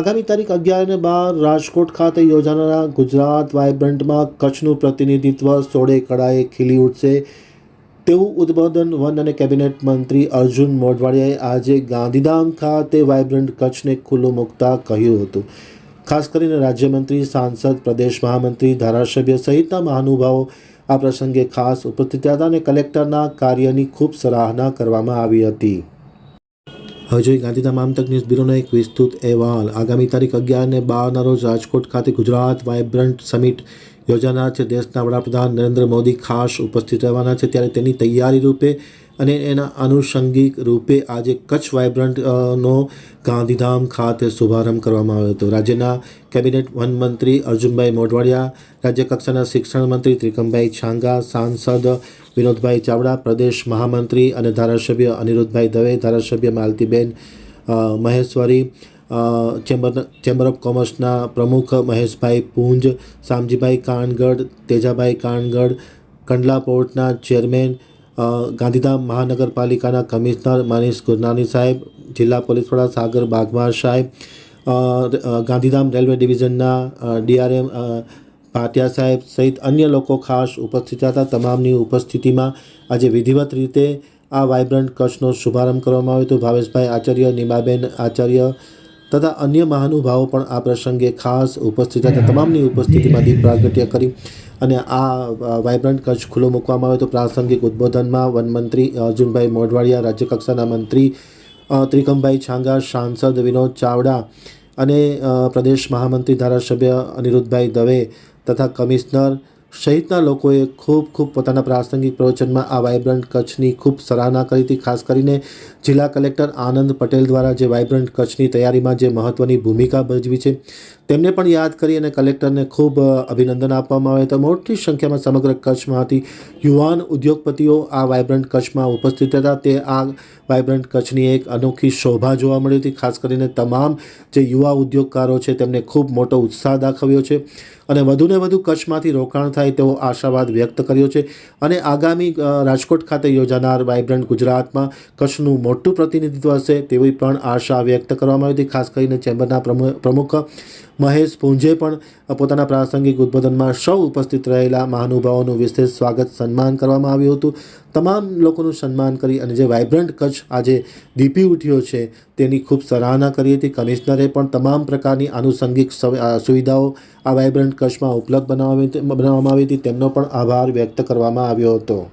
આગામી તારીખ અગિયાર અને બાર રાજકોટ ખાતે યોજાનારા ગુજરાત વાયબ્રન્ટમાં કચ્છનું પ્રતિનિધિત્વ સોળે કળાએ ખીલી ઉઠશે. તેવું ઉદ્બોધન વન અને કેબિનેટ મંત્રી અર્જુન મોઢવાડિયાએ આજે ગાંધીધામ ખાતે વાઇબ્રન્ટ કચ્છને ખુલ્લું મૂકતા કહ્યું હતું. ખાસ કરીને રાજ્યમંત્રી, સાંસદ, પ્રદેશ મહામંત્રી, ધારાસભ્ય સહિતના મહાનુભાવો આ પ્રસંગે ખાસ ઉપસ્થિત હતા અને કલેક્ટરના કાર્યની ખૂબ સરાહના કરવામાં આવી હતી. હવે જોઈએ ગાંધીધામ આમતક ન્યૂઝ બ્યુરોનો એક વિસ્તૃત અહેવાલ. આગામી તારીખ અગિયાર અને બારના રોજ રાજકોટ ખાતે ગુજરાત વાઇબ્રન્ટ સમિટ યોજાનાર છે. દેશના વડાપ્રધાન નરેન્દ્ર મોદી ખાસ ઉપસ્થિત રહેવાના છે. ત્યારે તેની તૈયારી રૂપે અને એના આનુષંગિક રૂપે આજે કચ્છ વાઇબ્રન્ટ નો ગાંધીધામ ખાતે શુભારંભ કરવામાં આવ્યો હતો. રાજ્યના કેબિનેટ વન મંત્રી અર્જુનભાઈ મોઢવાડિયા, રાજ્ય કક્ષાના શિક્ષણ મંત્રી ત્રિકમભાઈ છાંગા, સાંસદ વિનોદભાઈ ચાવડા, પ્રદેશ મહામંત્રી અને ધારાસભ્ય અનિરુદ્ધભાઈ દવે, ધારાસભ્ય Maltiben Maheshwari chamber chamber of કોમર્સના પ્રમુખ મહેશભાઈ પૂંજ શામજીભાઈ કાનગઢ તેજાભાઈ કાનગઢ કંડલા પોર્ટના ચેરમેન ગાંધીધામ મહાનગરપાલિકાના કમિશનર મનીષ ગુરનાની સાહેબ, જિલ્લા પોલીસ વડા સાગર બાગમાર સાહેબ ગાંધીધામ રેલવે ડિવિઝનના ડીઆરએમ ભાટિયા સાહેબ સહિત અન્ય લોકો ખાસ ઉપસ્થિત હતા. તમામની ઉપસ્થિતિમાં આજે વિધિવત રીતે આ વાઇબ્રન્ટ કચ્છનો શુભારંભ કરવામાં આવ્યો હતો. ભાવેશભાઈ આચાર્ય, નીમાબેન આચાર્ય તથા અન્ય મહાનુભાવો પણ આ પ્રસંગે ખાસ ઉપસ્થિત હતા. તમામની ઉપસ્થિતિમાં દીપ પ્રાગટ્ય કરી અને આ વાઇબ્રન્ટ કચ્છ ખુલ્લો મૂકવામાં આવ્યો તો પ્રાસંગિક ઉદ્બોધનમાં વનમંત્રી અર્જુનભાઈ મોઢવાડિયા રાજ્યકક્ષાના મંત્રી ત્રિકમભાઈ છાંગા, સાંસદ વિનોદ ચાવડા અને પ્રદેશ મહામંત્રી ધારાસભ્ય અનિરુદ્ધભાઈ દવે તથા કમિશનર સહિતના લોકોએ ખૂબ ખૂબ પોતાના પ્રાસંગિક પ્રવચનમાં આ વાઇબ્રન્ટ કચ્છની ખૂબ સરાહના કરી હતી, ખાસ કરીને જિલ્લા કલેક્ટર આનંદ પટેલ દ્વારા જે વાઇબ્રન્ટ કચ્છની તૈયારીમાં જે મહત્ત્વની ભૂમિકા ભજવી છે, તેમને પણ યાદ કરી અને કલેક્ટરને ખૂબ અભિનંદન આપવામાં આવ્યા હતા મોટી સંખ્યામાં સમગ્ર કચ્છમાંથી યુવાન ઉદ્યોગપતિઓ આ વાઇબ્રન્ટ કચ્છમાં ઉપસ્થિત હતા. તે આ વાઇબ્રન્ટ કચ્છની એક અનોખી શોભા જોવા મળી હતી, ખાસ કરીને તમામ જે યુવા ઉદ્યોગકારો છે તેમને ખૂબ મોટો ઉત્સાહ દાખવ્યો છે અને વધુને વધુ કચ્છમાંથી રોકાણ થાય તેવો આશાવાદ વ્યક્ત કર્યો છે અને આગામી રાજકોટ ખાતે યોજાનાર વાઇબ્રન્ટ ગુજરાતમાં કચ્છનું મોટું પ્રતિનિધિત્વ હશે તેવી પણ આશા વ્યક્ત કરવામાં આવી હતી, ખાસ કરીને ચેમ્બરના પ્રમુ- પ્રમુખ મહેશ પૂંજે પણ પોતાના પ્રાસંગિક ઉદ્બોધનમાં સૌ ઉપસ્થિત રહેલા મહાનુભાવોનું વિશેષ સ્વાગત સન્માન કરવામાં આવ્યું હતું. તમામ લોકોનું સન્માન કરી અને જે વાઇબ્રન્ટ કચ્છ આજે દીપી ઉઠ્યો છે તેની ખૂબ સરાહના કરી હતી. કમિશનરે પણ તમામ પ્રકારની આનુષંગિક સવ- સુવિધાઓ આ વાઇબ્રન્ટ કચ્છમાં ઉપલબ્ધ બનાવવામાં આવી હતી. તેમનો પણ આભાર વ્યક્ત કરવામાં આવ્યો હતો.